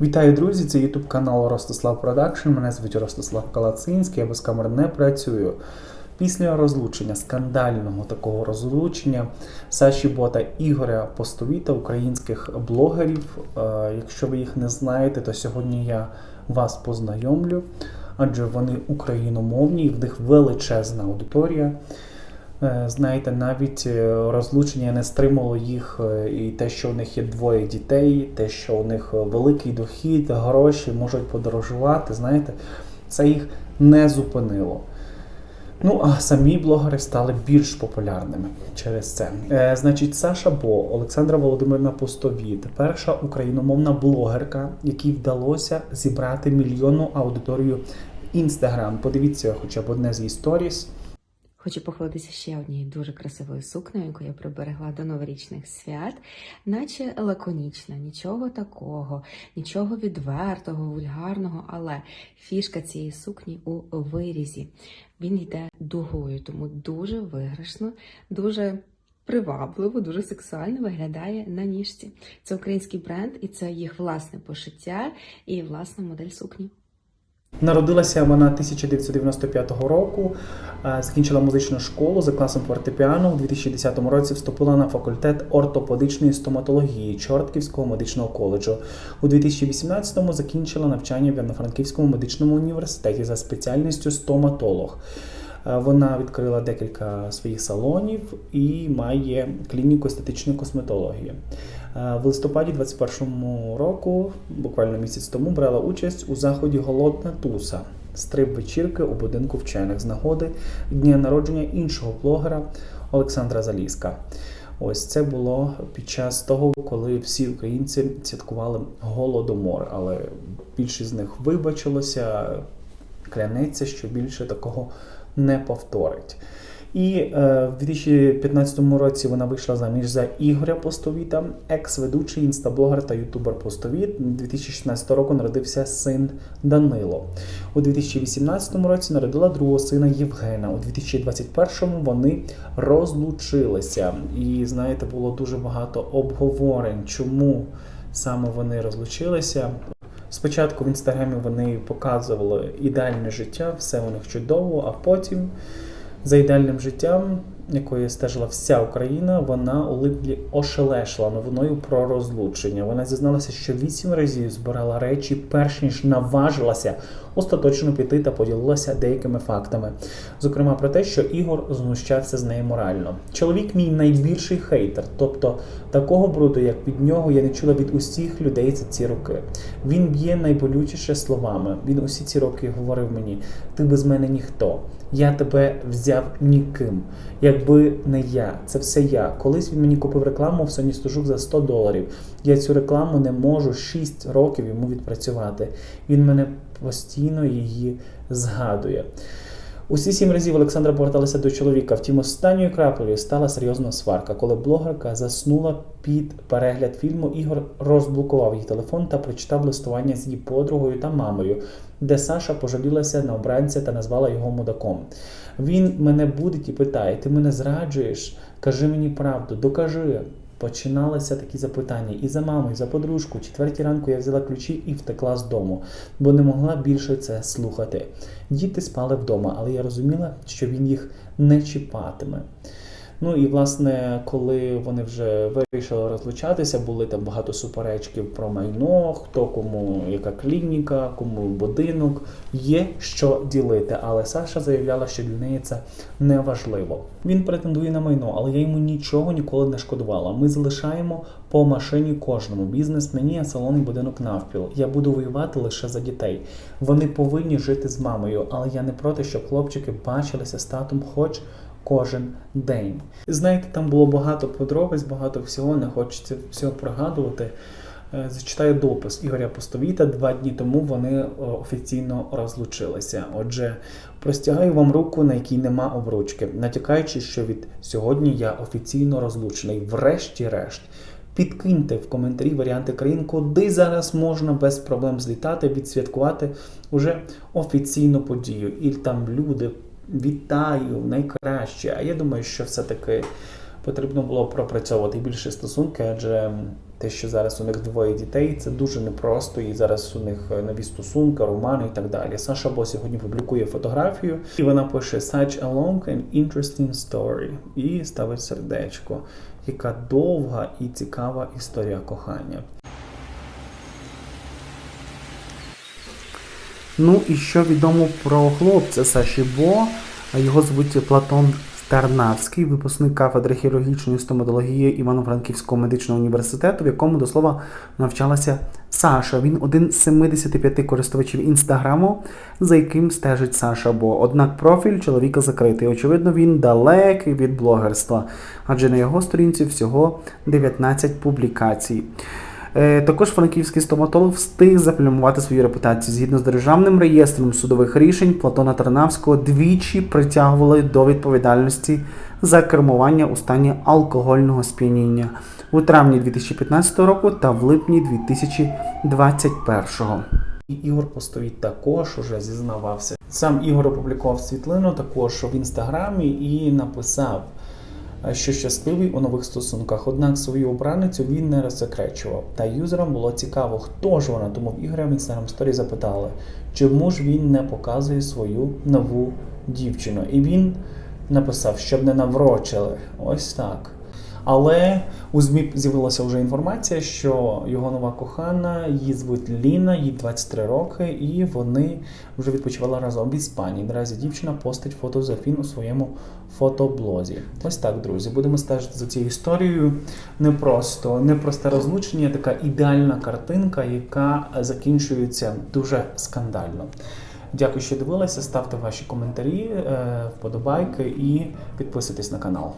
Вітаю, друзі! Це YouTube канал Ростислав Продакшн. Мене звуть Ростислав Калацинський, я без камер не працюю. Після розлучення, скандального такого розлучення Саші Бота Ігоря Постовіта, українських блогерів. Е, Якщо ви їх не знаєте, то сьогодні я вас познайомлю, адже вони україномовні, і в них величезна аудиторія. Е, Знаєте, навіть е, розлучення не стримало їх, е, і те, що у них є двоє дітей, те, що у них великий дохід, гроші можуть подорожувати. Знаєте, це їх не зупинило. Ну, а самі блогери стали більш популярними через це. Е, значить, Саша Бо, Олександра Володимирівна Постовіт, перша україномовна блогерка, якій вдалося зібрати мільйонну аудиторію Інстаграм. Подивіться хоча б одне з її. Хочу похвалитися ще однією дуже красивою сукнею, яку я приберегла до новорічних свят, наче лаконічна, нічого такого, нічого відвертого, вульгарного, але фішка цієї сукні у вирізі. Він йде дугою, тому дуже виграшно, дуже привабливо, дуже сексуально виглядає на ніжці. Це український бренд, і це їх власне пошиття і власна модель сукні. Народилася вона 1995 року, е, закінчила музичну школу за класом фортепіано. У 2010 році вступила на факультет ортопедичної стоматології Чортківського медичного коледжу. У 2018-му закінчила навчання в Івано-Франківському медичному університеті за спеціальністю стоматолог. Е, Вона відкрила декілька своїх салонів і має клініку естетичної косметології. Е, В листопаді 21-му року, буквально місяць тому, брала участь у заході Голодна туса стрип вечірки у будинку вчених з нагоди дня народження іншого блогера Олександра Заліска. Ось це було під час того, коли всі українці святкували голодомор, але більшість з них вибачилося, клянеться, що більше такого не повторить. І е, в 2015 році вона вийшла заміж за Ігоря Постовіта, екс-ведучий інстаблогер та ютубер Постовіт. 2016 року народився син Данило. У 2018 році народила другого сина Євгена. У 2021 вони розлучилися. І знаєте, було дуже багато обговорень, чому саме вони розлучилися. Спочатку в інстаграмі вони показували ідеальне життя, все у них чудово, а потім за ідеальним життям, якою стежила вся Україна, вона у липні ошелешила новиною про розлучення. Вона зізналася, що вісім разів збирала речі, перш ніж наважилася остаточно піти та поділилася деякими фактами. Зокрема, про те, що Ігор знущався з нею морально. Чоловік мій найбільший хейтер, тобто такого бруду, як від нього, я не чула від усіх людей за ці роки. Він б'є найболючіше словами. Він усі ці роки говорив мені: ти без мене ніхто. Я тебе взяв ніким. Якби не я, це все я. Колись він мені купив рекламу в Соні Стужук за 100 доларів. Я цю рекламу не можу 6 років йому відпрацювати. Він мене постійно її згадує. Усі сім разів Олександра поверталася до чоловіка. Втім, останньою краплею стала серйозна сварка. Коли блогерка заснула під перегляд фільму, Ігор розблокував її телефон та прочитав листування з її подругою та мамою, де Саша пожалілася на обранця та назвала його мудаком. Він мене будить і питає: ти мене зраджуєш? Кажи мені правду, докажи. Починалися такі запитання і за маму, і за подружку. Четвертій ранку я взяла ключі і втекла з дому, бо не могла більше це слухати. Діти спали вдома, але я розуміла, що він їх не чіпатиме. Ну і власне, коли вони вже вирішили розлучатися, були там багато суперечків про майно, хто кому яка клініка, кому будинок. Є що ділити. Але Саша заявляла, що для неї це не важливо. Він претендує на майно, але я йому нічого ніколи не шкодувала. Ми залишаємо по машині кожному. Бізнес мені, а салон і будинок навпіл. Я буду воювати лише за дітей. Вони повинні жити з мамою, але я не проти, щоб хлопчики бачилися з татом, хоч кожен день. Знаєте, там було багато подробиць, багато всього, не хочеться всього пригадувати. Е, Зачитаю допис Ігоря Постовіта. Два дні тому вони е, офіційно розлучилися. Отже, простягаю вам руку, на якій нема обручки, натякаючи, що від сьогодні я офіційно розлучений. Врешті-решт. Підкиньте в коментарі варіанти країн, куди зараз можна без проблем злітати, відсвяткувати уже офіційну подію. І там люди вітаю, найкраще. А я думаю, що все-таки потрібно було пропрацьовувати більше стосунки, адже те, що зараз у них двоє дітей, це дуже непросто, і зараз у них нові стосунки, романи і так далі. Саша Бо сьогодні публікує фотографію, і вона пише Such a long and interesting story і ставить сердечко. Яка довга і цікава історія кохання. Ну і що відомо про хлопця Саші Бо? Його звуть Платон Старнавський, випускник кафедри хірургічної стоматології Івано-Франківського медичного університету, в якому до слова навчалася Саша. Він один з 75 користувачів інстаграму, за яким стежить Саша Бо. Однак профіль чоловіка закритий. Очевидно, він далекий від блогерства, адже на його сторінці всього 19 публікацій. Е, Також франківський стоматолог встиг заплямувати свою репутацію. Згідно з державним реєстром судових рішень, Платона Тарнавського двічі притягували до відповідальності за кермування у стані алкогольного сп'яніння у травні 2015 року та в липні 2021. І Ігор Постовіт також уже зізнавався. Сам Ігор опублікував світлину також в інстаграмі і написав що щасливий у нових стосунках. Однак свою обраницю він не розсекречував. Та юзерам було цікаво, хто ж вона, тому в Ігоря в Instagram Story запитали, чому ж він не показує свою нову дівчину. І він написав, щоб не наврочили. Ось так. Але у ЗМІ з'явилася вже інформація, що його нова кохана, її звуть Ліна, їй 23 роки, і вони вже відпочивали разом в Іспанії. Наразі дівчина постить фото Зофін у своєму фотоблозі. Ось так, друзі. Будемо стежити за цією історією. Не просто непросте розлучення, така ідеальна картинка, яка закінчується дуже скандально. Дякую, що дивилися. Ставте ваші коментарі, е, вподобайки і підписуйтесь на канал.